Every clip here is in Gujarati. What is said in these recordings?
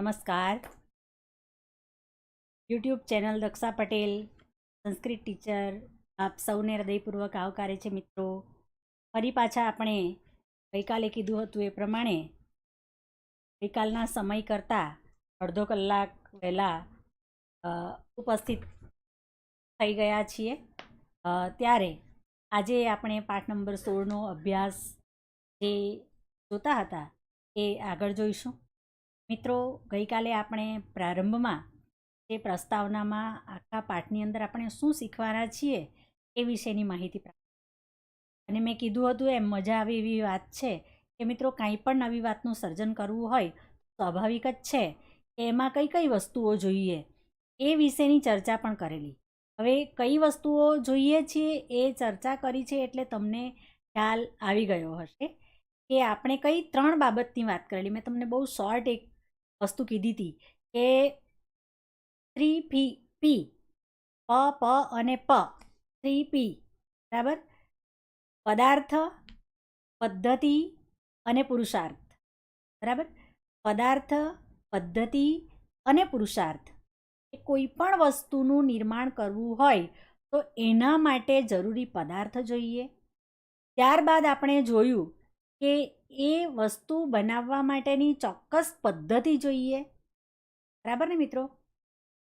નમસ્કાર YouTube channel Daksha Patel Sanskrit teacher આપ સૌને હૃદયપૂર્વક આવકારે છે મિત્રો। ફરી પાછા આપણે ગઈકાલે કીધું હતું એ પ્રમાણે ગઈકાલના સમય કરતાં અડધો કલાક વહેલા ઉપસ્થિત થઈ ગયા છીએ. ત્યારે આજે આપણે પાઠ નંબર સોળનો અભ્યાસ જે જોતા હતા એ આગળ જોઈશું. મિત્રો, ગઈકાલે આપણે પ્રારંભમાં જે પ્રસ્તાવનામાં આખા પાઠની અંદર આપણે શું શીખવાના છીએ એ વિશેની માહિતી પ્રાપ્ત અને મેં કીધું હતું, એમ મજા આવે એવી વાત છે કે મિત્રો, કાંઈ પણ નવી વાતનું સર્જન કરવું હોય, સ્વાભાવિક જ છે કે એમાં કઈ કઈ વસ્તુઓ જોઈએ એ વિશેની ચર્ચા પણ કરેલી. હવે કઈ વસ્તુઓ જોઈએ છીએ એ ચર્ચા કરી છે એટલે તમને ખ્યાલ આવી ગયો હશે કે આપણે કઈ ત્રણ બાબતની વાત કરેલી. મેં તમને બહુ શોર્ટ એક વસ્તુ કીધી હતી કે થ્રી પી પી પ પ અને પ. થ્રી પી બરાબર? પદાર્થ, પદ્ધતિ અને પુરુષાર્થ. બરાબર? પદાર્થ, પદ્ધતિ અને પુરુષાર્થ. કોઈ પણ વસ્તુનું નિર્માણ કરવું હોય તો એના માટે જરૂરી પદાર્થ જોઈએ. ત્યારબાદ આપણે જોયું કે એ વસ્તુ બનાવવા માટેની ચોક્કસ પદ્ધતિ જોઈએ? બરાબર ને મિત્રો?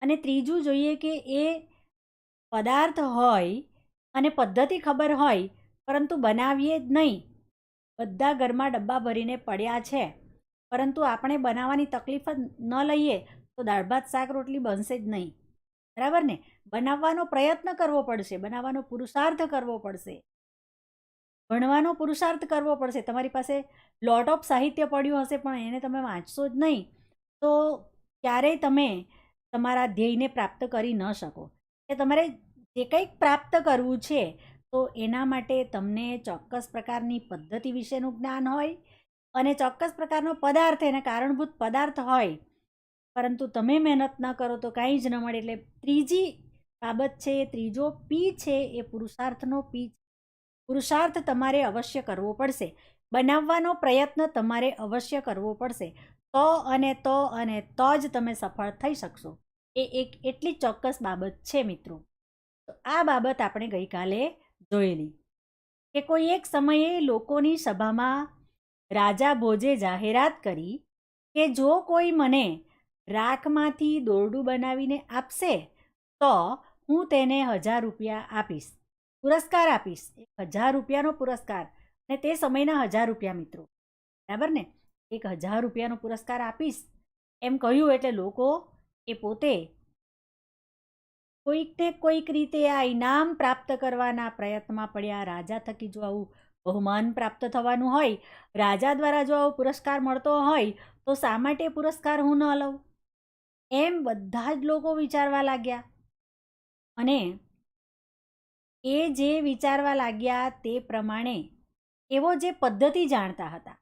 અને ત્રીજું જોઈએ કે એ પદાર્થ હોય અને પદ્ધતિ ખબર હોય, પરંતુ બનાવીએ જ નહીં. બધા ઘરમાં ડબ્બા ભરીને પડ્યા છે. પરંતુ આપણે બનાવવાની તકલીફ જ ન લઈએ તો દાળ ભાત, શાક, રોટલી બનશે જ નહીં. બરાબર ને? બનાવવાનો પ્રયત્ન કરવો પડશે. બનાવવાનો પુરુષાર્થ કરવો પડશે. ભણવાનો પુરુષાર્થ કરવો પડશે. તમારી પાસે લોટ ઓફ સાહિત્ય પડ્યું હશે, પણ એને તમે વાંચશો જ નહીં. તો ક્યારેય તમે તમારા ધ્યેયને પ્રાપ્ત કરી ન શકો. કે તમારે જે કંઈક પ્રાપ્ત કરવું છે, તો એના માટે તમને ચોક્કસ પ્રકારની પદ્ધતિ વિશેનું જ્ઞાન હોય અને ચોક્કસ પ્રકારનો પદાર્થ એને કારણભૂત પદાર્થ હોય. પરંતુ તમે મહેનત ન કરો તો કાંઈ જ ન મળે. એટલે ત્રીજી બાબત છે, ત્રીજો પી છે, એ પુરુષાર્થનો પી પુરુષાર્થ તમારે અવશ્ય કરવો પડશે. બનાવવાનો પ્રયત્ન તમારે અવશ્ય કરવો પડશે. તો અને તો અને તો જ તમે સફળ થઈ શકશો. એ એક એટલી ચોક્કસ બાબત છે મિત્રો. તો આ બાબત આપણે ગઈકાલે જોયેલી કે કોઈ એક સમયે લોકોની સભામાં રાજા ભોજે જાહેરાત કરી કે જો કોઈ મને રાખમાંથી દોરડું બનાવીને આપશે, તો હું તેને હજાર રૂપિયા આપીશ. પુરસ્કાર આપીશ. એક હજાર રૂપિયાનો પુરસ્કાર અને તે સમયના હજાર રૂપિયા મિત્રો. બરાબર ને? એક હજાર રૂપિયાનો પુરસ્કાર આપીશ. એમ કહ્યું એટલે લોકો એ પોતે કોઈકને કોઈક રીતે આ ઇનામ પ્રાપ્ત કરવાના પ્રયત્નમાં પડ્યા. રાજા થકી જો આવું બહુમાન પ્રાપ્ત થવાનું હોય, રાજા દ્વારા જો આવો પુરસ્કાર મળતો હોય, તો શા માટે પુરસ્કાર હું ન લઉં? એમ બધા જ લોકો વિચારવા લાગ્યા. અને એ જે વિચારવા લાગ્યા તે પ્રમાણે એવો જે પદ્ધતિ જાણતા હતા,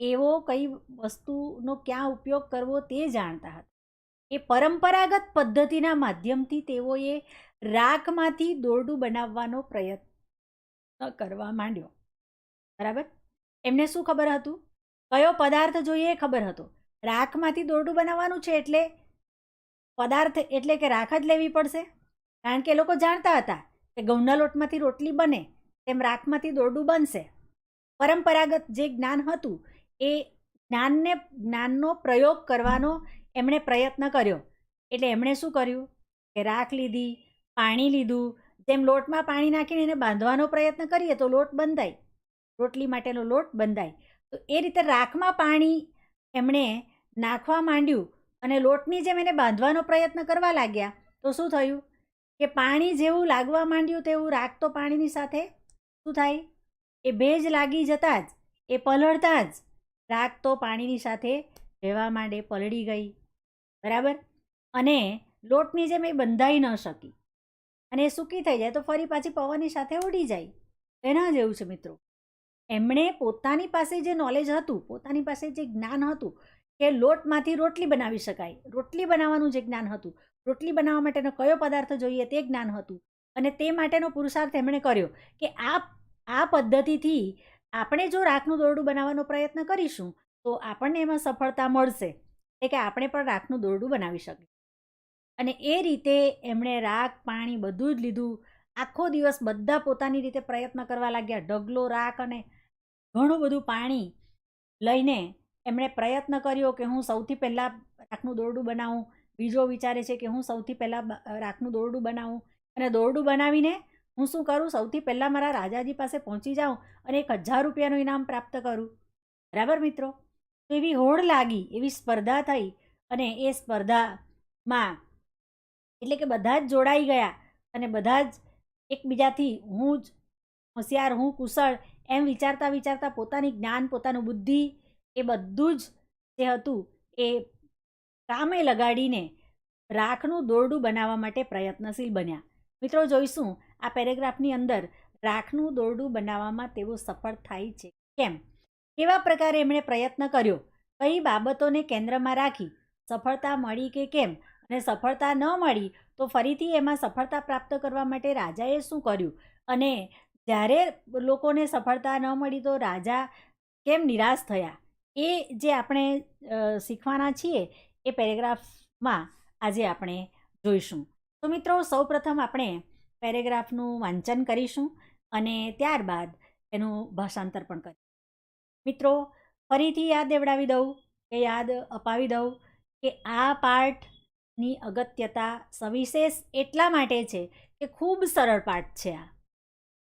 એવો કઈ વસ્તુનો ક્યાં ઉપયોગ કરવો તે જાણતા હતા. એ પરંપરાગત પદ્ધતિના માધ્યમથી તેઓએ રાખમાંથી દોરડું બનાવવાનો પ્રયત્ન કરવા માંડ્યો. બરાબર? એમને શું ખબર હતું? કયો પદાર્થ જોઈએ એ ખબર હતો? રાખમાંથી દોરડું બનાવવાનું છે એટલે? પદાર્થ એટલે કે રાખ જ લેવી પડશે? કારણ કે એ લોકો જાણતા હતા કે ઘઉંના લોટમાંથી રોટલી બને, તેમ રાખમાંથી દોરડું બનશે. પરંપરાગત જે જ્ઞાન હતું, એ જ્ઞાનને, જ્ઞાનનો પ્રયોગ કરવાનો એમણે પ્રયત્ન કર્યો. એટલે એમણે શું કર્યું? કે રાખ લીધી, પાણી લીધું. જેમ લોટમાં પાણી નાખીને એને બાંધવાનો પ્રયત્ન કરીએ તો લોટ બંધાય. રોટલી માટેનો લોટ બંધાય. તો એ રીતે રાખમાં પાણી એમણે નાખવા માંડ્યું અને લોટની જેમ એને બાંધવાનો પ્રયત્ન કરવા લાગ્યા. તો શું થયું? કે પાણી જેવું લાગવા માંડ્યું તેવું રાખ તો પાણીની સાથે? શું થાય? એ ભેજ લાગી જતાં જ, એ પલળતા જ રાખ તો પાણીની સાથે રહેવા માંડે પલળી ગઈ. બરાબર? અને લોટની જેમ એ બંધાઈ ન શકી. અને એ સૂકી થઈ જાય તો ફરી પાછી પવનની સાથે ઉડી જાય. એના જેવું છે મિત્રો. એમણે પોતાની પાસે જે નોલેજ હતું, પોતાની પાસે જે જ્ઞાન હતું કે લોટમાંથી રોટલી બનાવી શકાય. રોટલી બનાવવાનું જે જ્ઞાન હતું, રોટલી બનાવવા માટેનો કયો પદાર્થ જોઈએ તે જ્ઞાન હતું. અને તે માટેનો પુરુષાર્થ એમણે કર્યો કે આ આ પદ્ધતિથી આપણે જો રાખનું દોરડું બનાવવાનો પ્રયત્ન કરીશું, તો આપણને એમાં સફળતા મળશે. એટલે કે આપણે પણ રાખનું દોરડું બનાવી શકીએ. અને એ રીતે એમણે રાખ પાણી બધું જ લીધું. આખો દિવસ બધા પોતાની રીતે પ્રયત્ન કરવા લાગ્યા. ઢગલો રાખ અને ઘણું બધું પાણી લઈને એમણે પ્રયત્ન કર્યો કે હું સૌથી પહેલાં રાખનું દોરડું બનાવું. બીજો વિચારે છે કે હું સૌથી પહેલાં રાખનું દોરડું બનાવું. અને દોરડું બનાવીને હું શું કરું? સૌથી પહેલાં મારા રાજાજી પાસે પહોંચી જાઉં અને એક હજાર રૂપિયાનું ઇનામ પ્રાપ્ત કરું. બરાબર મિત્રો? તો એવી હોડ લાગી, એવી સ્પર્ધા થઈ અને એ સ્પર્ધામાં એટલે કે બધા જ જોડાઈ ગયા અને બધા જ એકબીજાથી હું જ હોશિયાર, હું કુશળ એમ વિચારતા વિચારતા પોતાની જ્ઞાન, પોતાનું બુદ્ધિ એ બધું જ જે હતું એ કામે લગાડીને રાખનું દોરડું બનાવવા માટે પ્રયત્નશીલ બન્યા. મિત્રો, જોઈશું આ પેરેગ્રાફની અંદર રાખનું દોરડું બનાવવામાં તેઓ સફળ થાય છે કેમ? કેવા પ્રકારે એમણે પ્રયત્ન કર્યો? કઈ બાબતોને કેન્દ્રમાં રાખી? સફળતા મળી કે કેમ? અને સફળતા ન મળી તો ફરીથી એમાં સફળતા પ્રાપ્ત કરવા માટે રાજાએ શું કર્યું? અને જ્યારે લોકોને સફળતા ન મળી તો રાજા કેમ નિરાશ થયા? એ જે આપણે શીખવાના છીએ એ પેરેગ્રાફમાં આજે આપણે જોઈશું. તો મિત્રો, સૌપ્રથમ આપણે પેરેગ્રાફનું વાંચન કરીશું અને ત્યારબાદ એનું ભાષાંતર પણ કરીશું. મિત્રો, ફરીથી યાદ દેવડાવી દઉં કે યાદ અપાવી દઉં કે આ પાઠની અગત્યતા સવિશેષ એટલા માટે છે કે ખૂબ સરળ પાઠ છે આ.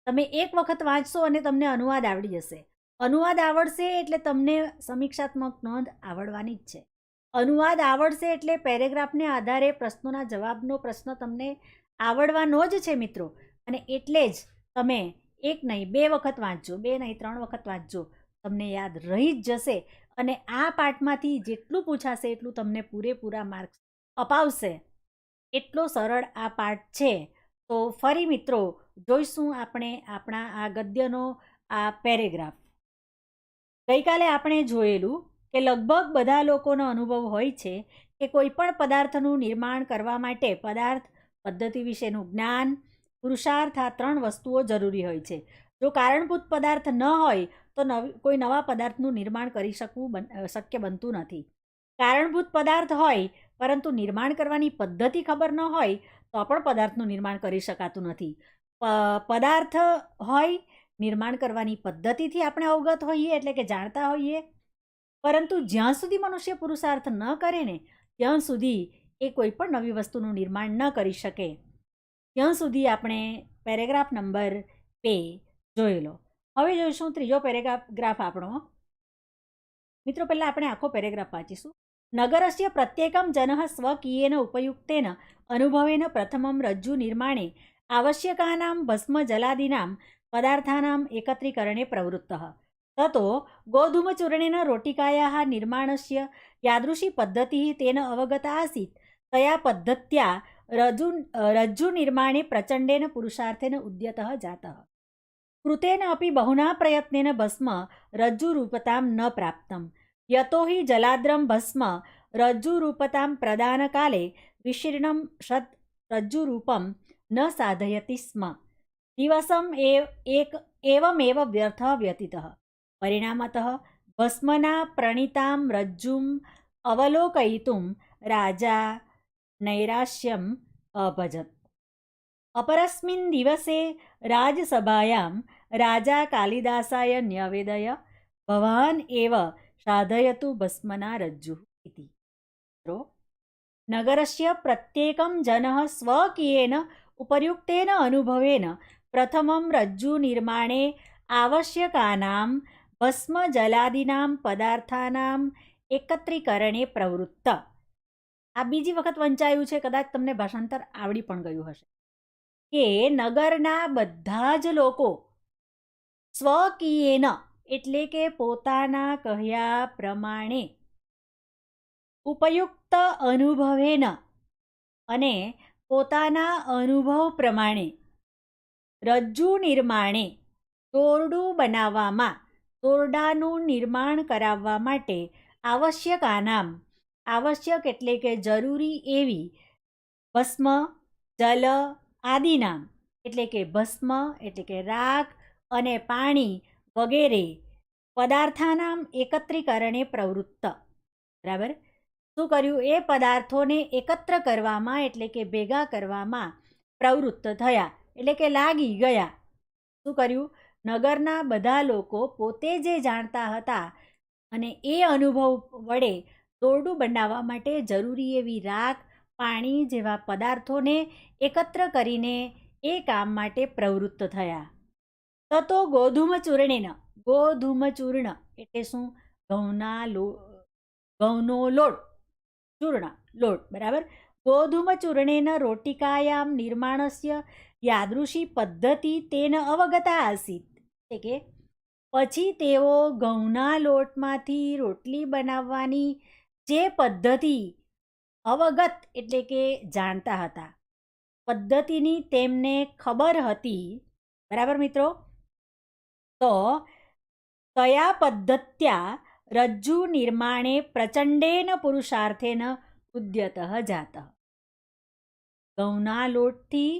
તમે એક વખત વાંચશો અને તમને અનુવાદ આવડી જશે. અનુવાદ આવડશે એટલે તમને સમીક્ષાત્મક નોંધ આવડવાની જ છે. અનુવાદ આવડશે એટલે પેરેગ્રાફને આધારે પ્રશ્નોના જવાબનો પ્રશ્ન તમને આવડવાનો જ છે મિત્રો. અને એટલે જ તમે એક નહીં, બે વખત વાંચજો, બે નહીં, ત્રણ વખત વાંચજો, તમને યાદ રહી જ જશે અને આ પાઠમાંથી જેટલું પૂછાશે એટલું તમને પૂરેપૂરા માર્ક્સ અપાવશે. એટલો સરળ આ પાઠ છે. તો ફરી મિત્રો, જોઈશું આપણે આપણા આ ગદ્યનો આ પેરેગ્રાફ. ગઈકાલે આપણે જોયેલું કે લગભગ બધા લોકોનો અનુભવ હોય છે કે કોઈ પણ પદાર્થનું નિર્માણ કરવા માટે પદાર્થ પદ્ધતિ વિશેનું જ્ઞાન, પુરુષાર્થ આ ત્રણ વસ્તુઓ જરૂરી હોય છે. જો કારણભૂત પદાર્થ ન હોય તો નવી, કોઈ નવા પદાર્થનું નિર્માણ કરી શકવું બન શક્ય બનતું નથી. કારણભૂત પદાર્થ હોય પરંતુ નિર્માણ કરવાની પદ્ધતિ ખબર ન હોય તો પણ પદાર્થનું નિર્માણ કરી શકાતું નથી. પદાર્થ હોય નિર્માણ કરવાની પદ્ધતિથી આપણે અવગત હોઈએ એટલે કે જાણતા હોઈએ. પરંતુ જ્યાં સુધી મનુષ્ય પુરુષાર્થ ન કરે ને, ત્યાં સુધી એ કોઈ પણ નવી વસ્તુનું નિર્માણ ન કરી શકે. ત્યાં સુધી આપણે પેરેગ્રાફ નંબર બે જોયેલો હવે જોઈશું ત્રીજો પેરેગ્રાફ ગ્રાફ આપણો. મિત્રો, પહેલાં આપણે આખો પેરેગ્રાફ વાંચીશું. નગરસ્ય પ્રત્યેકમ જનઃ સ્વકીયેન ઉપયુક્તેન અનુભવેન પ્રથમમ રજ્જુ નિર્માણે. આવશ્યકાનામ ભસ્મ જલાદીનાં पदार्थानाम् एकत्रीकरणे प्रवृत्तः ततो गोधूमचूर्णेन रोटिकायाः निर्माणस्य यादृशी पद्धतिः तेन अवगता आसीत् तया पद्धत्या रज्जु रज्जुनिर्माणे प्रचण्डेन पुरुषार्थेन उद्यतः जातः कृतेन अपि बहुना प्रयत्नेन भस्म रज्जुरूपतां न प्राप्तं यतो हि जलाद्रं भस्म रज्जुरूपतां प्रदानकाले विशीर्णं षत् रज्जुरूपं न साधयति स्म દિવસમ એક એવમેવ વ્યર્થ વ્યતીત પરિણામત ભસ્મના પ્રણીતામ રજ્જુમ અવલોકયિતુમ રાજા નૈરાશ્યમ અભજત અપરસ્મિન દિવસે રાજસભાયામ રાજા કાલિદાસાય ન્યવેદય ભવાન એવ સાધયતુ ભસ્મના રજ્જુ ઇતિ મિત્રો નગરસ્ય પ્રત્યેકમ જન સ્વકીયેન ઉપયુક્તેન અનુભવેન પ્રથમમ રજ્જુ રજ્જુનિર્માણે આવશ્યકાનાં ભસ્મજલાદીનાં પદાર્થાનામ એકત્રીકરણે પ્રવૃત્ત આ બીજી વખત વંચાયું છે, કદાચ તમને ભાષાંતર આવડી પણ ગયું હશે, કે નગરના બધા જ લોકો સ્વકીયેન એટલે કે પોતાના કહ્યા પ્રમાણે ઉપયુક્ત અનુભવેન અને પોતાના અનુભવ પ્રમાણે રજ્જુ નિર્માણે તોરડું બનાવવામાં, તોરડાનું નિર્માણ કરાવવા માટે આવશ્યક આનામ, આવશ્યક એટલે કે જરૂરી એવી ભસ્મ, જલ આદિનામ, એટલે કે ભસ્મ, એટલે કે રાખ અને પાણી વગેરે પદાર્થાનામ એકત્રીકરણે પ્રવૃત્ત. બરાબર? શું કર્યું? એ પદાર્થોને એકત્ર કરવામાં, એટલે કે ભેગા કરવામાં પ્રવૃત્ત થયા. એટલે કે લાગી ગયા. શું કર્યું? નગરના બધા લોકો પોતે જે જાણતા હતા અને એ અનુભવ વડે દોરડું બનાવવા માટે જરૂરી એવી રાખ, પાણી જેવા પદાર્થોને એકત્ર કરીને એ કામ માટે પ્રવૃત્ત થયા. તતો ગોધૂમ ચૂર્ણેન ગોધૂમ ચૂર્ણ એટલે શું? ઘઉંના લો, ઘઉંનો લોટ, ચૂર્ણ લોટ, બરાબર? ગોધૂમ ચૂર્ણેન રોટિકાયામ નિર્માણસ્ય યાદૃશી પદ્ધતિ તેન અવગતા આસીત એટલે કે પછી તેઓ ઘઉંના લોટમાંથી રોટલી બનાવવાની જે પદ્ધતિ અવગત એટલે કે જાણતા હતા, પદ્ધતિની તેમને ખબર હતી, બરાબર મિત્રો? તો તયા પદ્ધત્યા રજ્જુ નિર્માણે પ્રચંડેન પુરુષાર્થેન ઉદ્યત જાત? ઘઉંના લોટથી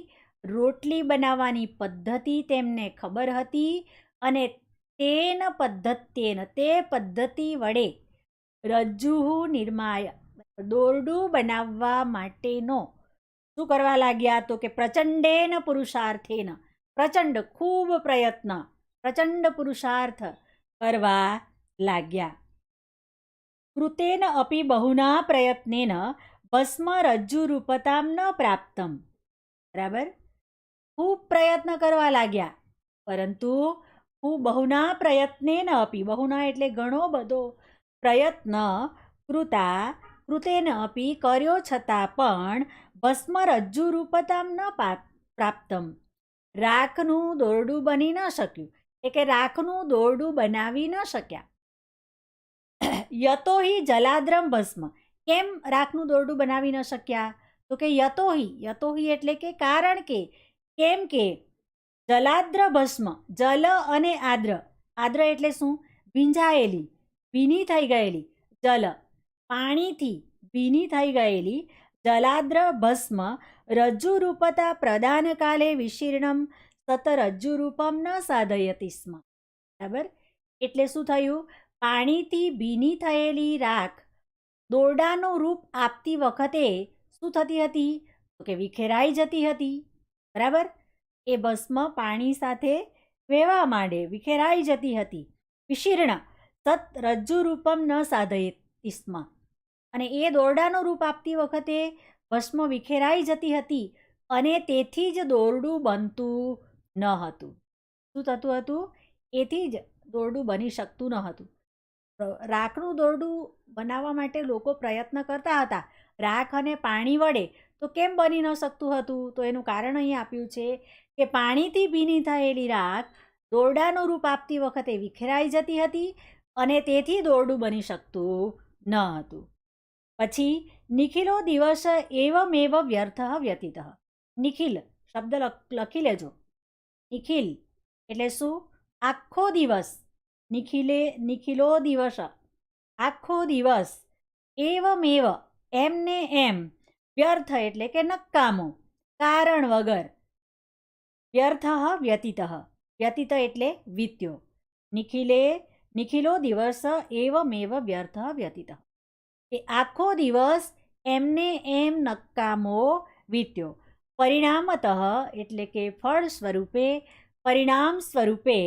રોટલી બનાવવાની પદ્ધતિ તેમને ખબર હતી અને તેન પદ્ધત્યેન તે પદ્ધતિ વડે રજ્જુ નિર્માય, દોરડું બનાવવા માટેનો શું કરવા લાગ્યા તો કે પ્રચંડેન પુરુષાર્થેન, પ્રચંડ ખૂબ પ્રયત્ન, પ્રચંડ પુરુષાર્થ કરવા લાગ્યા. કૃતેન અપી બહુના પ્રયત્નેન ભસ્મ રજ્જુ રૂપતામ ન પ્રાપ્તમ. બરાબર? ખૂબ પ્રયત્ન કરવા લાગ્યા, પરંતુ હું બહુના પ્રયત્નેન અપી બહુના એટલે ઘણો બધો પ્રયત્ન કૃતા કૃતેન અપી કર્યો છતાં પણ ભસ્મ રજ્જુ રૂપતામ ન પ્રાપ્તમ. રાખનું દોરડું બની ન શક્યું. એટલે કે રાખનું દોરડું બનાવી ન શક્યા. યતોહી જલાદ્રમ ભસ્મ. કેમ રાખનું દોરડું બનાવી ન શક્યા? તો કે યતોહી યતોહી એટલે કે કારણ કે, કેમ કે જલાદ્ર ભસ્મ, જલ અને આદ્ર. આદ્ર એટલે શું? ભીંજાયેલી, ભીની થઈ ગયેલી, જલ. પાણીથી ભીની થઈ ગયેલી, જલાદ્ર ભસ્મ રજ્જુરૂપતા પ્રદાન કાલે વિશીર્ણમ, સત રજ્જુરૂપમ ન સાધયતી સ્મ. બરાબર? એટલે શું થયું? પાણીથી ભીની થયેલી રાખ દોરડાનું રૂપ આપતી વખતે શું થતી હતી? તો કે વિખેરાઈ જતી હતી. બરાબર? એ ભસ્મ પાણી સાથે વહેવા માંડે વિખેરાઈ જતી હતી. વિશીર્ણ સત રજ્જુ રૂપમ ન સાધયતી સ્મ અને એ દોરડાનું રૂપ આપતી વખતે ભસ્મ વિખેરાઈ જતી હતી અને તેથી જ દોરડું બનતું ન હતું. શું થતું હતું? એથી જ દોરડું બની શકતું ન હતું. રાખનું દોરડું બનાવવા માટે લોકો પ્રયત્ન કરતા હતા. રાખ અને પાણી વડે તો કેમ બની ન શકતું હતું? તો એનું કારણ અહીં આપ્યું છે કે પાણીથી ભીની થયેલી રાખ દોરડાનું રૂપ આપતી વખતે વિખેરાઈ જતી હતી અને તેથી દોરડું બની શકતું ન હતું. પછી નિખિલો દિવસ એવમેવ વ્યર્થ વ્યતીત. નિખિલ, શબ્દ લખ- લખી લેજો. નિખિલ, એટલે શું? આખો દિવસ નિખિલે, નિખિલો દિવસ, આખો દિવસ, એવમેવ, એમને એમ, વ્યર્થ એટલે કે નક્કામો કારણ વગર. વ્યર્થ, વ્યતીત વ્યતીત એટલે વીત્યો. નિખિલે, નિખિલો દિવસ, એવમેવ, વ્યર્થ, વ્યતીત. એ આખો દિવસ એમને એમ નક્કામો વીત્યો. પરિણામત એટલે કે ફળ સ્વરૂપે, પરિણામ સ્વરૂપે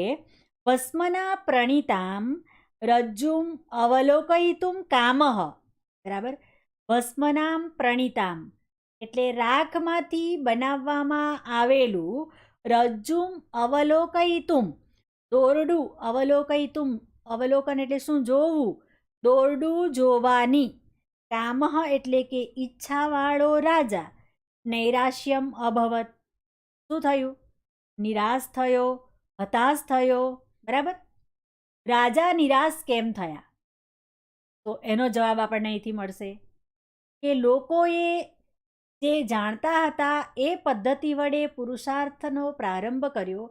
ભસ્મના પ્રણીતામ રજ્જુમ અવલોકયિતુમ કામઃ બરાબર ભસ્મનામ પ્રણીતામ એટલે રાખમાંથી બનાવવામાં આવેલું રજ્જુમ અવલોકયિતુમ દોરડું અવલોકયિતુમ અવલોકન એટલે શું? જોવું, દોરડું જોવાની. કામઃ એટલે કે ઈચ્છાવાળો રાજા, નૈરાશ્યમ અભવત. શું થયું? નિરાશ થયો, હતાશ થયો બરાબર? રાજા નિરાશ કેમ થયા? તો એનો જવાબ આપણને અહીંથી મળશે કે લોકોએ જે જાણતા હતા એ પદ્ધતિ વડે પુરુષાર્થનો પ્રારંભ કર્યો,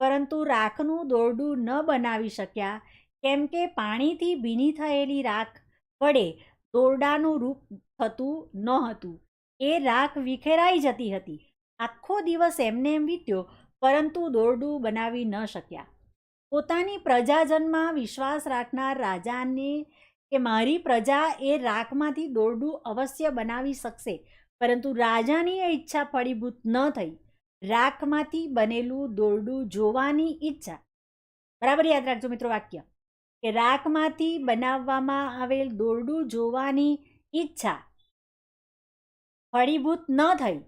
પરંતુ રાખનું દોરડું ન બનાવી શક્યા, કેમ કે પાણીથી ભીની થયેલી રાખ વડે દોરડાનું રૂપ થતું ન હતું. એ રાખ વિખેરાઈ જતી હતી. આખો દિવસ એમને એમ વીત્યો, પરંતુ દોરડું બનાવી ન શક્યા. પોતાની પ્રજાજનમાં વિશ્વાસ રાખનાર રાજાને કે મારી પ્રજા એ રાખમાંથી દોરડું અવશ્ય બનાવી શકશે. પરંતુ રાજાની એ ઈચ્છા ફળીભૂત ન થઈ. રાખમાંથી બનેલું દોરડું જોવાની ઈચ્છા. બરાબર યાદ રાખજો મિત્રો વાક્ય. કે રાખમાંથી બનાવવામાં આવેલ દોરડું જોવાની ઈચ્છા ફળીભૂત ન થઈ.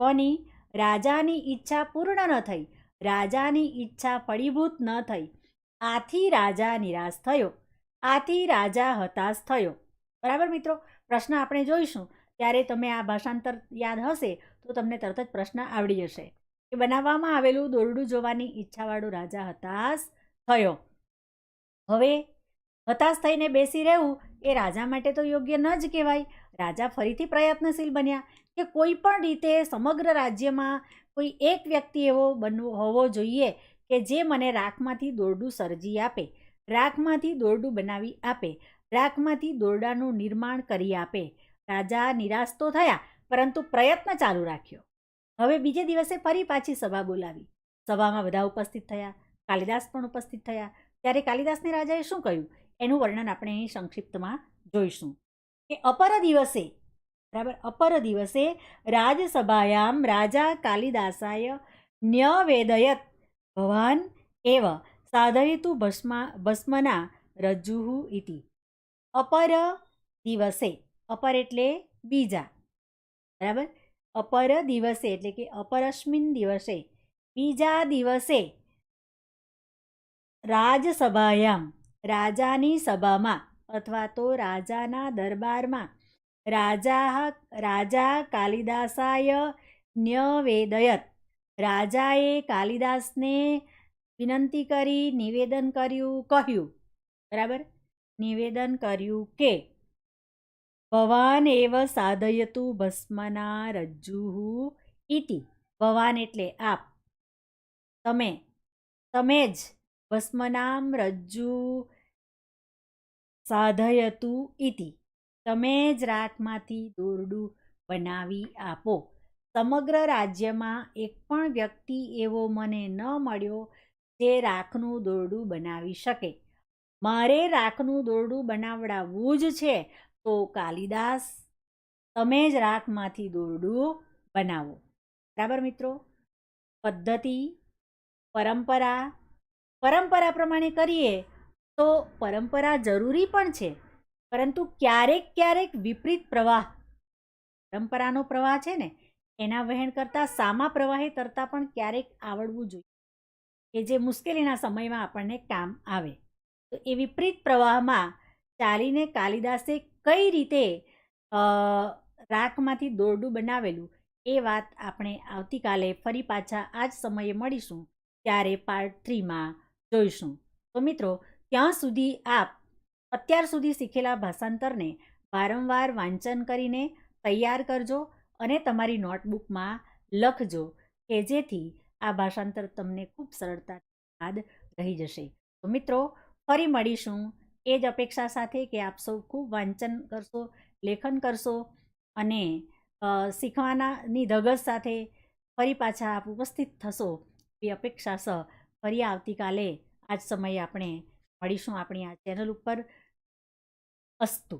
કોની? રાજાની ઈચ્છા પૂર્ણ ન થઈ. રાજાની ઈચ્છા ફળીભૂત ન થઈ. આથી રાજા નિરાશ થયો. આથી રાજા હતાશ થયો. બરાબર મિત્રો? પ્રશ્ન આપણે જોઈશું. ત્યારે તમે આ ભાષાંતર યાદ હશે, તો તમને તરત જ પ્રશ્ન આવડી જશે કે બનાવવામાં આવેલું દોરડું જોવાની ઈચ્છાવાળો રાજા હતાશ થયો. હવે હતાશ થઈને બેસી રહેવું એ રાજા માટે તો યોગ્ય ન જ કહેવાય. રાજા ફરીથી પ્રયત્નશીલ બન્યા કે કોઈ પણ રીતે સમગ્ર રાજ્યમાં કોઈ એક વ્યક્તિ એવો બનવો, હોવો જોઈએ કે જે મને રાખમાંથી દોરડું સર્જી આપે, રાખમાંથી દોરડું બનાવી આપે, રાખમાંથી દોરડાનું નિર્માણ કરી આપે. રાજા નિરાશ તો થયા, પરંતુ પ્રયત્ન ચાલુ રાખ્યો. હવે બીજે દિવસે ફરી પાછી સભા બોલાવી. સભામાં બધા ઉપસ્થિત થયા, કાલિદાસ પણ ઉપસ્થિત થયા. ત્યારે કાલિદાસને રાજાએ શું કહ્યું? એનું વર્ણન આપણે અહીં સંક્ષિપ્તમાં જોઈશું કે અપર દિવસે બરાબર? અપર દિવસે રાજસભાયામ રાજા કાલિદાસાય ન્યવેદયત ભવાન એવ સાધયતુ ભસ્મા, ભસ્મના રજ્જુઃ ઇતિ. અપર દિવસે, અપર એટલે બીજા. બરાબર? અપર દિવસે એટલે કે અપરસ્મિન દિવસે. બીજા દિવસે રાજસભાયામ, રાજાની સભામાં અથવા તો રાજાના દરબારમાં રાજા રાજા કાલિદાસાય ન્યવેદયત રાજાએ કાલિદાસને વિનંતી કરી નિવેદન કર્યું કહ્યું બરાબર નિવેદન કર્યું કે ભવાન એવ સાધયતુ ભસ્મના રજ્જુ ઇતિ ભવાન એટલે આપ। તમે તમે જ ભસ્મનામ રજ્જુ સાધયતુ ઇતિ તમે જ રાખમાંથી દોરડું બનાવી આપો. સમગ્ર રાજ્યમાં એક પણ વ્યક્તિ એવો મને ન મળ્યો જે રાખનું દોરડું બનાવી શકે. મારે રાખનું દોરડું બનાવડાવવું જ છે, તો કાલિદાસ, તમે જ રાખમાંથી દોરડું બનાવો. બરાબર મિત્રો? પદ્ધતિ, પરંપરા પરંપરા પ્રમાણે કરીએ તો પરંપરા જરૂરી પણ છે. પરંતુ ક્યારેક ક્યારેક વિપરીત પ્રવાહ, પરંપરાનો પ્રવાહ છે ને, એના વહેણ કરતાં સામા પ્રવાહે તરતા પણ ક્યારેક આવડવું જોઈએ, કે જે મુશ્કેલીના સમયમાં આપણને કામ આવે. તો એ વિપરીત પ્રવાહમાં ચાલીને કાલિદાસે કઈ રીતે રાખમાંથી દોરડું બનાવેલું, એ વાત આપણે આવતીકાલે ફરી પાછા આ જ સમયે મળીશું, ત્યારે પાર્ટ થ્રીમાં જોઈશું. તો મિત્રો, ત્યાં સુધી આપ અત્યાર સુધી શીખેલા ભાષાંતરને વારંવાર વાંચન કરીને તૈયાર કરજો અને તમારી નોટબુકમાં લખજો કે જેથી આ ભાષાંતર તમને ખૂબ સરળતાથી યાદ રહી જશે. તો મિત્રો, ફરી મળીશું. એ જ અપેક્ષા સાથે કે આપ સૌ ખૂબ વાંચન કરશો, લેખન કરશો અને શીખવાનાની ધગસ સાથે ફરી પાછા આપ ઉપસ્થિત થશો. એ અપેક્ષા સહ ફરી આવતીકાલે આ જ સમયે આપણે મળીશું આપણી આ ચેનલ ઉપર અસ્તુ.